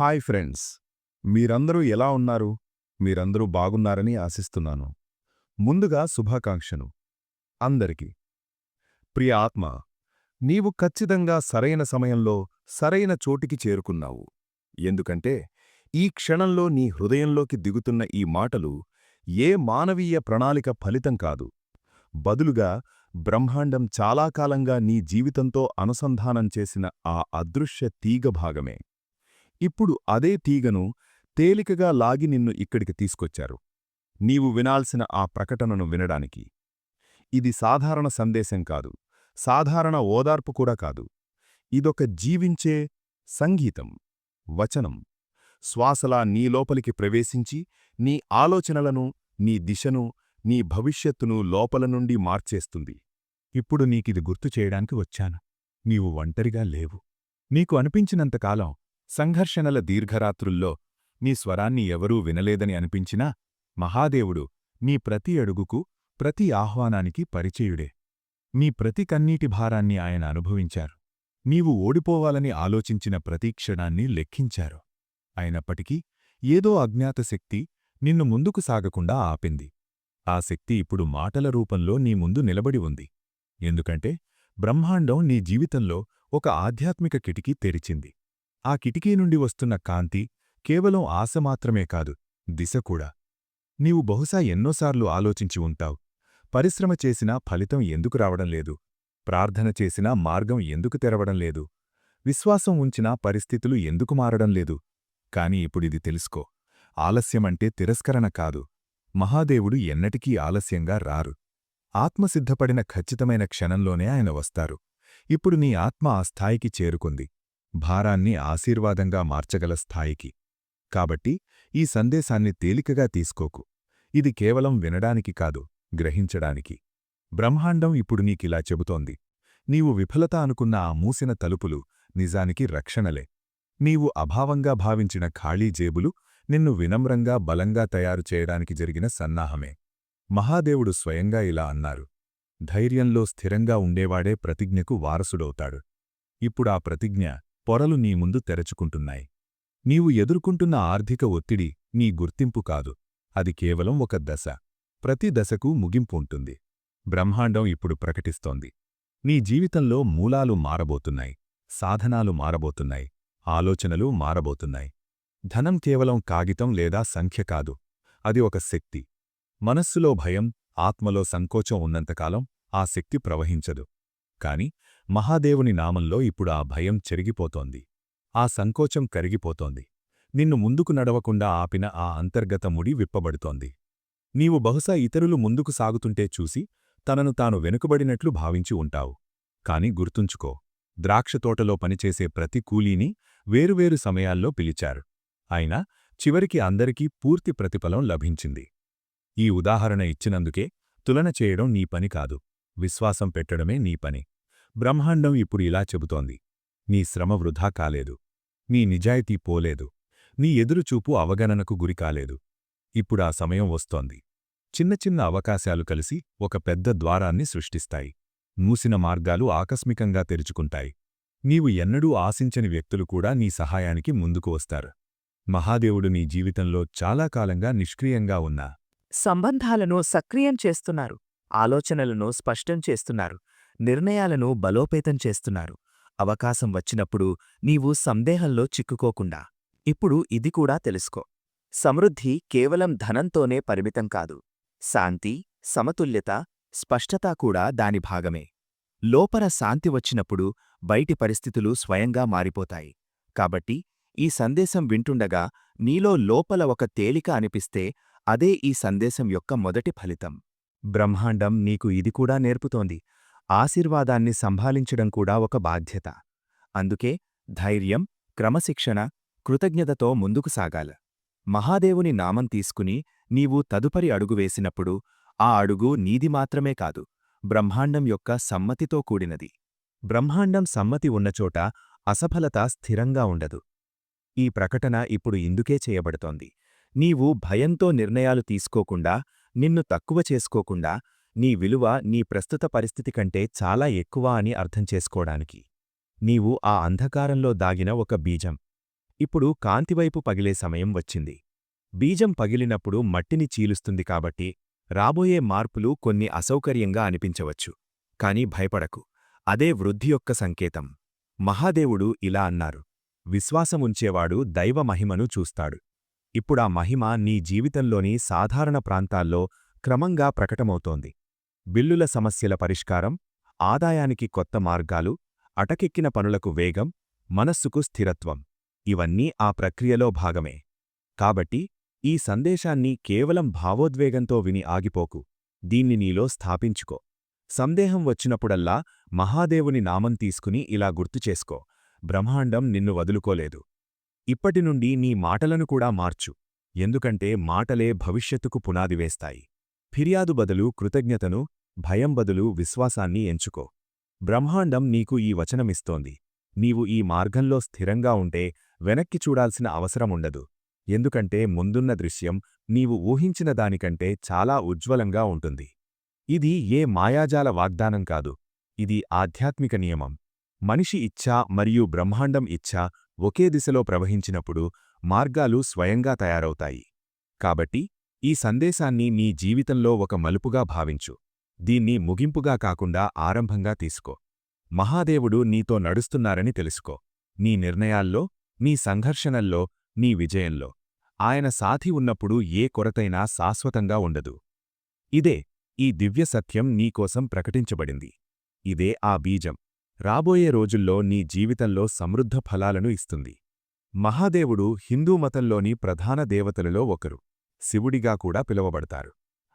Hi friends. మీరందరూ ఎలా ఉన్నారు? మీరందరూ బాగున్నారని ఆశిస్తున్నాను. ముందుగా శుభాకాంక్షను అందరికీ. ప్రియ ఆత్మ నీవు ఖచ్చితంగా సరైన సమయంలో సరైన చోటికి చేరుకున్నావు. ఎందుకంటే ఈ క్షణంలో నీ హృదయంలోకి దిగుతున్న ఈ మాటలు ఏ మానవీయ ప్రణాళిక ఫలితం కాదు. బదులుగా బ్రహ్మాండం చాలాకాలంగా నీ జీవితంతో అనుసంధానం చేసిన ఆ అదృశ్య తీగ భాగమే. ఇప్పుడు అదే తీగను తేలికగా లాగి నిన్ను ఇక్కడికి తీసుకొచ్చారు. నీవు వినాల్సిన ఆ ప్రకటనను వినడానికి. ఇది సాధారణ సందేశం కాదు. సాధారణ ఓదార్పు కూడా కాదు. ఇదొక జీవించే సంగీతం. వచనం. శ్వాసలా నీ లోపలికి ప్రవేశించి నీ ఆలోచనలను నీ దిశను నీ భవిష్యత్తును లోపల నుండి మార్చేస్తుంది. ఇప్పుడు నీకిది గుర్తు చేయడానికి వచ్చాను. నీవు ఒంటరిగా లేవు. నీకు అనిపించినంతకాలం సంఘర్షణల దీర్ఘరాత్రుల్లో నీ స్వరాన్ని ఎవరూ వినలేదని అనిపించినా మహాదేవుడు నీ ప్రతి అడుగుకు ప్రతి ఆహ్వానానికి పరిచయుడే. నీ ప్రతి కన్నీటి భారాన్ని ఆయన అనుభవించారు. నీవు ఓడిపోవాలని ఆలోచించిన ప్రతి క్షణాన్ని లెక్కించారు. అయినప్పటికీ ఏదో అజ్ఞాత శక్తి నిన్ను ముందుకు సాగకుండా ఆపింది. ఆ శక్తి ఇప్పుడు మాటల రూపంలో నీ ముందు నిలబడి ఉంది. ఎందుకంటే బ్రహ్మాండం నీ జీవితంలో ఒక ఆధ్యాత్మిక కిటికీ తెరిచింది. ఆ కిటికీ నుండి వస్తున్న కాంతి కేవలం ఆశ మాత్రమే కాదు దిశ కూడా. నీవు బహుశా ఎన్నోసార్లు ఆలోచించి ఉంటావు పరిశ్రమ చేసినా ఫలితం ఎందుకు రావడం లేదు ప్రార్థన చేసినా మార్గం ఎందుకు తెరవడం లేదు విశ్వాసం ఉంచినా పరిస్థితులు ఎందుకు మారడం లేదు. కాని ఇప్పుడిది తెలుసుకో ఆలస్యమంటే తిరస్కరణ కాదు మహాదేవుడు ఎన్నటికీ ఆలస్యంగా రారు. ఆత్మసిద్ధపడిన ఖచ్చితమైన క్షణంలోనే ఆయన వస్తారు. ఇప్పుడు నీ ఆత్మ ఆ స్థాయికి చేరుకుంది. భారాన్ని ఆశీర్వాదంగా మార్చగల స్థాయికి. కాబట్టి ఈ సందేశాన్ని తేలికగా తీసుకోకు. ఇది కేవలం వినడానికి కాదు గ్రహించడానికి. బ్రహ్మాండం ఇప్పుడు నీకిలా చెబుతోంది. నీవు విఫలత అనుకున్న ఆ మూసిన తలుపులు నిజానికి రక్షణలే. నీవు అభావంగా భావించిన ఖాళీ జేబులు నిన్ను వినమ్రంగా బలంగా తయారు చేయడానికి జరిగిన సన్నాహమే. మహాదేవుడు స్వయంగా ఇలా అన్నారు. ధైర్యంలో స్థిరంగా ఉండేవాడే ప్రతిజ్ఞకు వారసుడవుతాడు. ఇప్పుడా ప్రతిజ్ఞ పొరలు నీ ముందు తెరచుకుంటున్నాయి. నీవు ఎదుర్కొంటున్న ఆర్థిక ఒత్తిడి నీ గుర్తింపు కాదు. అది కేవలం ఒక దశ. ప్రతి దశకు ముగింపు ఉంటుంది. బ్రహ్మాండం ఇప్పుడు ప్రకటిస్తోంది. నీ జీవితంలో మూలాలు మారబోతున్నాయి. సాధనాలు మారబోతున్నాయి. ఆలోచనలు మారబోతున్నాయి. ధనం కేవలం కాగితం లేదా సంఖ్య కాదు. అది ఒక శక్తి. మనస్సులో భయం ఆత్మలో సంకోచం ఉన్నంతకాలం ఆ శక్తి ప్రవహించదు. కాని మహాదేవుని నామంలో ఇప్పుడు ఆ భయం చెరిగిపోతోంది. ఆ సంకోచం కరిగిపోతోంది. నిన్ను ముందుకు నడవకుండా ఆపిన ఆ అంతర్గత ముడి విప్పబడుతోంది. నీవు బహుశా ఇతరులు ముందుకు సాగుతుంటే చూసి తనను తాను వెనుకబడినట్లు భావించి ఉంటావు. కాని గుర్తుంచుకో ద్రాక్షతోటలో పనిచేసే ప్రతి కూలీని వేరువేరు సమయాల్లో పిలిచారు. అయినా చివరికి అందరికీ పూర్తి ప్రతిఫలం లభించింది. ఈ ఉదాహరణ ఇచ్చినందుకే తులన చేయడం నీ పని కాదు. విశ్వాసం పెట్టడమే నీ పని. బ్రహ్మాండం ఇప్పుడు ఇలా చెబుతోంది. నీ శ్రమ వృధా కాలేదు. నీ నిజాయితీ పోలేదు. నీ ఎదురుచూపు అవగణనకు గురికాలేదు ఇప్పుడా సమయం వస్తోంది. చిన్న చిన్న అవకాశాలు కలిసి ఒక పెద్ద ద్వారాన్ని సృష్టిస్తాయి. మూసిన మార్గాలు ఆకస్మికంగా తెరుచుకుంటాయి. నీవు ఎన్నడూ ఆశించని వ్యక్తులు కూడా నీ సహాయానికి ముందుకు వస్తారు. మహాదేవుడు నీ జీవితంలో చాలా కాలంగా నిష్క్రియంగా ఉన్నా. సంబంధాలను సక్రియం చేస్తున్నారు. ఆలోచనలను స్పష్టం చేస్తున్నారు. నిర్ణయాలను బలోపేతం చేస్తున్నారు. అవకాశం వచ్చినప్పుడు నీవు సందేహంలో చిక్కుకోకుండా. ఇప్పుడు ఇది కూడా తెలుసుకో. సమృద్ధి కేవలం ధనంతోనే పరిమితం కాదు. శాంతి సమతుల్యత స్పష్టత కూడా దాని భాగమే. లోపల శాంతి వచ్చినప్పుడు బయటి పరిస్థితులు స్వయంగా మారిపోతాయి. కాబట్టి ఈ సందేశం వింటుండగా నీలో లోపల ఒక తేలిక అనిపిస్తే అదే ఈ సందేశం యొక్క మొదటి ఫలితం. బ్రహ్మాండం నీకు ఇది కూడా నేర్పుతోంది. ఆశీర్వాదాన్ని సంభాలించడం కూడా ఒక బాధ్యత. అందుకే ధైర్యం క్రమశిక్షణ కృతజ్ఞతతో ముందుకు సాగాల. మహాదేవుని నామం తీసుకుని నీవు తదుపరి అడుగు వేసినప్పుడు ఆ అడుగు నీది మాత్రమే కాదు బ్రహ్మాండం యొక్క సమ్మతితో కూడినది. బ్రహ్మాండం సమ్మతి ఉన్నచోట అసఫలత స్థిరంగా ఉండదు. ఈ ప్రకటన ఇప్పుడు ఇందుకే చేయబడుతోంది. నీవు భయంతో నిర్ణయాలు తీసుకోకుండా నిన్ను తక్కువ చేసుకోకుండా నీ విలువ నీ ప్రస్తుత పరిస్థితి కంటే చాలా ఎక్కువ అని అర్థం చేసుకోడానికి నీవు ఆ అంధకారంలో దాగిన ఒక బీజం. ఇప్పుడు కాంతివైపు పగిలే సమయం వచ్చింది. బీజం పగిలినప్పుడు మట్టిని చీలుస్తుంది కాబట్టి రాబోయే మార్పులు కొన్ని అసౌకర్యంగా అనిపించవచ్చు. కాని భయపడకు. అదే వృద్ధి యొక్క సంకేతం. మహాదేవుడు ఇలా అన్నారు. విశ్వాసముంచేవాడు దైవ మహిమను చూస్తాడు. ఇప్పుడా మహిమ నీ జీవితంలోని సాధారణ ప్రాంతాల్లో క్రమంగా ప్రకటమవుతోంది. బిల్లుల సమస్యల పరిష్కారం ఆదాయానికి కొత్త మార్గాలు అటకెక్కిన పనులకు వేగం మనస్సుకు స్థిరత్వం. ఇవన్నీ ఆ ప్రక్రియలో భాగమే. కాబట్టి ఈ సందేశాన్ని కేవలం భావోద్వేగంతో విని ఆగిపోకు. దీన్ని నీలో స్థాపించుకో. సందేహం వచ్చినప్పుడల్లా మహాదేవుని నామం తీసుకుని ఇలా గుర్తుచేసుకో బ్రహ్మాండం నిన్ను వదులుకోలేదు. ఇప్పటినుండి నీ మాటలను కూడా మార్చు. ఎందుకంటే మాటలే భవిష్యత్తుకు పునాది వేస్తాయి. ఫిర్యాదు బదులు కృతజ్ఞతను భయం బదులు విశ్వాసాన్ని ఎంచుకో. బ్రహ్మాండం నీకు ఈ వచనమిస్తోంది. నీవు ఈ మార్గంలో స్థిరంగా ఉంటే వెనక్కి చూడాల్సిన అవసరముండదు ఎందుకంటే ముందున్న దృశ్యం నీవు ఊహించిన దానికంటే చాలా ఉజ్వలంగా ఉంటుంది. ఇది ఏ మాయాజాల వాగ్దానం కాదు. ఇది ఆధ్యాత్మిక నియమం. మనిషి ఇచ్ఛా మరియు బ్రహ్మాండం ఇచ్ఛా ఒకే దిశలో ప్రవహించినప్పుడు మార్గాలు స్వయంగా తయారవుతాయి. కాబట్టి ఈ సందేశాన్ని నీ జీవితంలో ఒక మలుపుగా భావించు. దీన్ని ముగింపుగా కాకుండా ఆరంభంగా తీసుకో. మహాదేవుడు నీతో నడుస్తున్నారని తెలుసుకో. నీ నిర్ణయాల్లో నీ సంఘర్షణల్లో నీ విజయంలో. ఆయన సాథి ఉన్నప్పుడు ఏ కొరతైనా శాశ్వతంగా ఉండదు. ఇదే ఈ దివ్య సత్యం నీకోసం ప్రకటించబడింది. ఇదే ఆ బీజం. రాబోయే రోజుల్లో నీ జీవితంలో సమృద్ధ ఫలాలను ఇస్తుంది. మహాదేవుడు హిందూ మతంలోని ప్రధాన దేవతలలో ఒకరు. శివుడిగా కూడా పిలువబడతారు.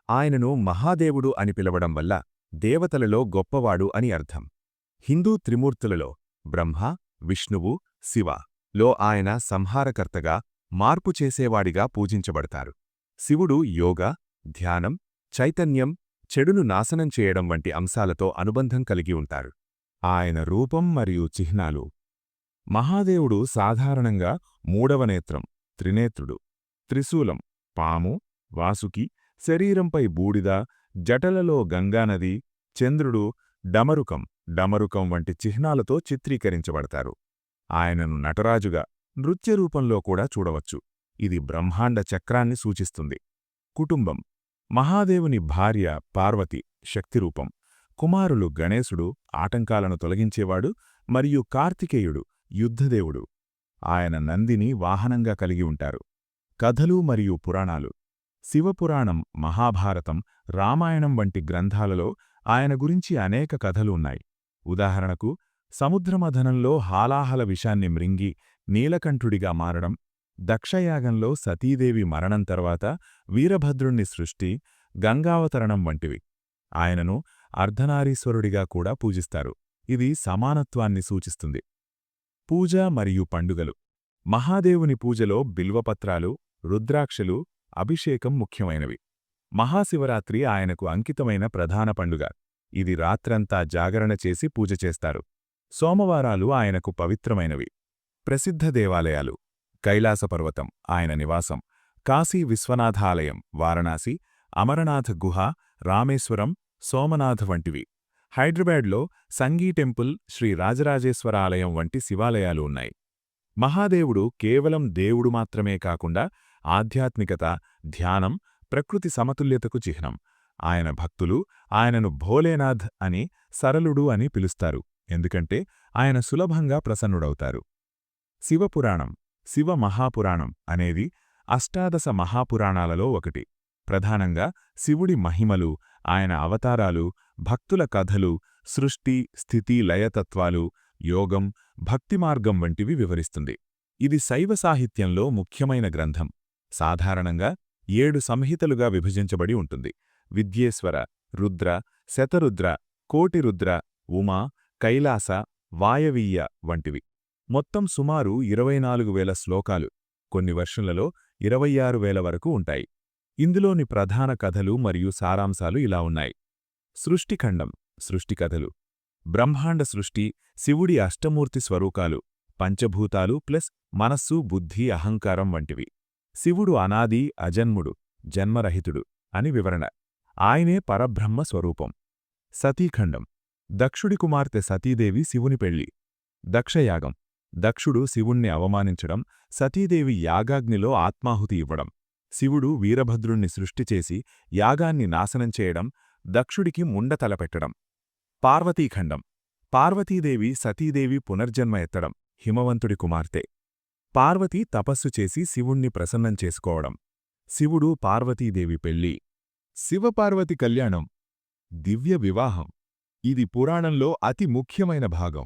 ఆయనను మహాదేవుడు అని పిలవడం వల్ల దేవతలలో గొప్పవాడు అని అర్థం. హిందూ త్రిమూర్తులలో బ్రహ్మ విష్ణువు శివ లో ఆయన సంహారకర్తగా మార్పు చేసేవాడిగా పూజించబడతారు. శివుడు యోగ ధ్యానం చైతన్యం చెడును నాశనం చేయడం వంటి అంశాలతో అనుబంధం కలిగి ఉంటారు. ఆయన రూపం మరియు చిహ్నాలు. మహాదేవుడు సాధారణంగా మూడవ నేత్రం త్రినేత్రుడు. త్రిశూలం పాము వాసుకి శరీరంపై బూడిద జటలలో గంగానది చంద్రుడు డమరుకం డమరుకం వంటి చిహ్నాలతో చిత్రీకరించబడతారు. ఆయనను నటరాజుగా నృత్యరూపంలో కూడా చూడవచ్చు. ఇది బ్రహ్మాండ చక్రాన్ని సూచిస్తుంది. కుటుంబం మహాదేవుని భార్య పార్వతి శక్తిరూపం. కుమారులు గణేశుడు ఆటంకాలను తొలగించేవాడు మరియు కార్తికేయుడు యుద్ధదేవుడు. ఆయన నందిని వాహనంగా కలిగి ఉంటారు. కథలు మరియు పురాణాలు. శివపురాణం మహాభారతం రామాయణం వంటి గ్రంథాలలో ఆయన గురించి అనేక కథలు ఉన్నాయి. ఉదాహరణకు సముద్రమథనంలో హాలాహల విషాన్ని మృంగి నీలకంఠుడిగా మారడం దక్షయాగంలో సతీదేవి మరణం తర్వాత వీరభద్రుణ్ణి సృష్టి గంగావతరణం వంటివి. ఆయనను అర్ధనారీశ్వరుడిగా కూడా పూజిస్తారు. ఇది సమానత్వాన్ని సూచిస్తుంది. పూజ మరియు పండుగలు. మహాదేవుని పూజలో బిల్వపత్రాలు రుద్రాక్షలు అభిషేకం ముఖ్యమైనవి. మహాశివరాత్రి ఆయనకు అంకితమైన ప్రధాన పండుగ. ఇది రాత్రంతా జాగరణ చేసి పూజ చేస్తారు. సోమవారాలు ఆయనకు పవిత్రమైనవి. ప్రసిద్ధ దేవాలయాలు. కైలాసపర్వతం ఆయన నివాసం. కాశీ విశ్వనాథాలయం వారణాసి అమరనాథ గుహ రామేశ్వరం సోమనాథ్ వంటివి. హైదరాబాద్లో సంగీ టెంపుల్ శ్రీ రాజరాజేశ్వర ఆలయం వంటి శివాలయాలు ఉన్నాయి. మహాదేవుడు కేవలం దేవుడు మాత్రమే కాకుండా ఆధ్యాత్మికత ధ్యానం ప్రకృతి సమతుల్యతకు చిహ్నం. ఆయన భక్తులు ఆయనను భోలేనాథ్ అని సరళుడు అని పిలుస్తారు. ఎందుకంటే ఆయన సులభంగా ప్రసన్నుడవుతారు. శివపురాణం శివ మహాపురాణం అనేది అష్టాదశ మహాపురాణాలలో ఒకటి. ప్రధానంగా శివుడి మహిమలు ఆయన అవతారాలు భక్తుల కథలు సృష్టి స్థితి లయతత్వాలు యోగం భక్తిమార్గం వంటివి వివరిస్తుంది. ఇది శైవ సాహిత్యంలో ముఖ్యమైన గ్రంథం. సాధారణంగా ఏడు సంహితలుగా విభజించబడి ఉంటుంది. విద్యేశ్వర రుద్ర శతరుద్ర కోటిరుద్ర ఉమా కైలాస వాయవీయ వంటివి. మొత్తం సుమారు ఇరవై నాలుగు వేల శ్లోకాలు. కొన్ని వర్షంలలో ఇరవై ఆరు వేల వరకు ఉంటాయి. ఇందులోని ప్రధాన కథలు మరియు సారాంశాలు ఇలా ఉన్నాయి. సృష్టిఖండం సృష్టికథలు. బ్రహ్మాండ సృష్టి శివుడి అష్టమూర్తి స్వరూకాలు పంచభూతాలు ప్లస్ మనస్సు బుద్ధి అహంకారం వంటివి. శివుడు అనాది అజన్ముడు జన్మరహితుడు అని వివరణ. ఆయనే పరబ్రహ్మ స్వరూపం. సతీఖండం. దక్షుడి కుమార్తె సతీదేవి శివుని పెళ్ళి దక్షయాగం. దక్షుడు శివుణ్ణి అవమానించడం సతీదేవి యాగాగ్నిలో ఆత్మాహుతి ఇవ్వడం. శివుడు వీరభద్రుణ్ణి సృష్టిచేసి యాగాన్ని నాశనం చేయడం దక్షుడికి ముండ తలపెట్టడం. పార్వతీఖండం. పార్వతీదేవి సతీదేవి పునర్జన్మ ఎత్తడం హిమవంతుడి కుమార్తె. పార్వతి తపస్సు చేసి శివుణ్ణి ప్రసన్నం చేసుకోవడం. శివుడు పార్వతీదేవి పెళ్ళి. శివపార్వతి కళ్యాణం. దివ్య వివాహం. ఇది పురాణంలో అతి ముఖ్యమైన భాగం.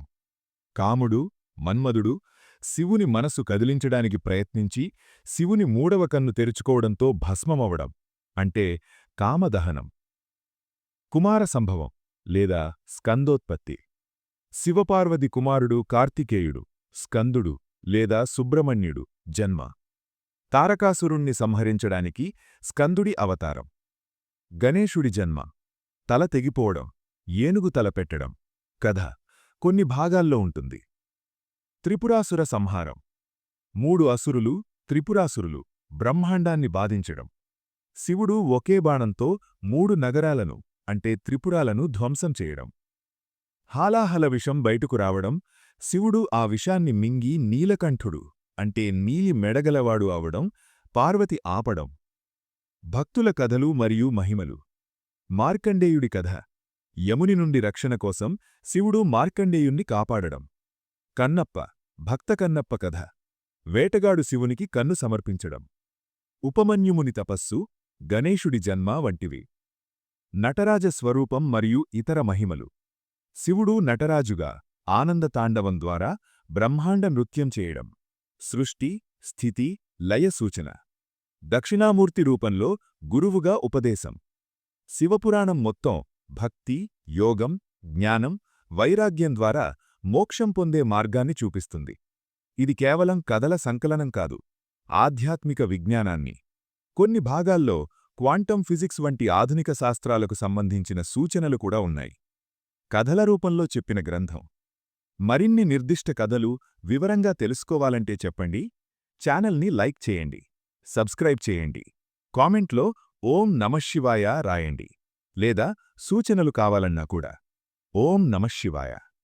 కాముడు మన్మధుడు శివుని మనసు కదిలించడానికి ప్రయత్నించి శివుని మూడవ కన్ను తెరుచుకోవడంతో భస్మమవడం అంటే కామదహనం. కుమార సంభవం లేదా స్కందోత్పత్తి. శివపార్వతి కుమారుడు కార్తికేయుడు స్కందుడు లేదా సుబ్రహ్మణ్యుడు జన్మ. తారకాసురుణ్ణి సంహరించడానికి స్కందుడి అవతారం. గణేశుడి జన్మ. తల తెగిపోవడం ఏనుగు తల పెట్టడం. కథ. కొన్ని భాగాల్లో ఉంటుంది. త్రిపురాసుర సంహారం. మూడు అసురులు త్రిపురాసురులు బ్రహ్మాండాన్ని బాధించడం. శివుడు ఒకే బాణంతో మూడు నగరాలను అంటే త్రిపురాలను ధ్వంసం చేయడం. హాలాహల విషం బయటకు రావడం శివుడు ఆ విషాన్ని మింగి నీలకంఠుడు అంటే నీలి మెడగలవాడు అవడం పార్వతి ఆపడం. భక్తుల కథలు మరియు మహిమలు. మార్కండేయుడి కథ. యముని నుండి రక్షణ కోసం శివుడు మార్కండేయుణ్ణి కాపాడడం. కన్నప్ప భక్త కన్నప్ప కథ. వేటగాడు శివునికి కన్ను సమర్పించడం. ఉపమన్యుముని తపస్సు గణేశుడి జన్మ వంటివి. నటరాజ స్వరూపం మరియు ఇతర మహిమలు. శివుడు నటరాజుగా ఆనందతాండవం ద్వారా బ్రహ్మాండ నృత్యం చేయడం. సృష్టి స్థితి లయ సూచన. దక్షిణామూర్తి రూపంలో గురువుగా ఉపదేశం. శివపురాణం మొత్తం భక్తి యోగం జ్ఞానం వైరాగ్యం ద్వారా మోక్షం పొందే మార్గాన్ని చూపిస్తుంది. ఇది కేవలం కథల సంకలనం కాదు ఆధ్యాత్మిక విజ్ఞానాన్ని. కొన్ని భాగాల్లో క్వాంటం ఫిజిక్స్ వంటి ఆధునిక శాస్త్రాలకు సంబంధించిన సూచనలు కూడా ఉన్నాయి. కథల రూపంలో చెప్పిన గ్రంథం. మరిన్ని నిర్దిష్ట కథలు వివరంగా తెలుసుకోవాలంటే చెప్పండి. ఛానల్ని లైక్ చేయండి. సబ్స్క్రైబ్ చేయండి. కామెంట్లో ఓం నమశివాయ రాయండి. లేదా సూచనలు కావాలన్నా కూడా. ఓం నమశివాయ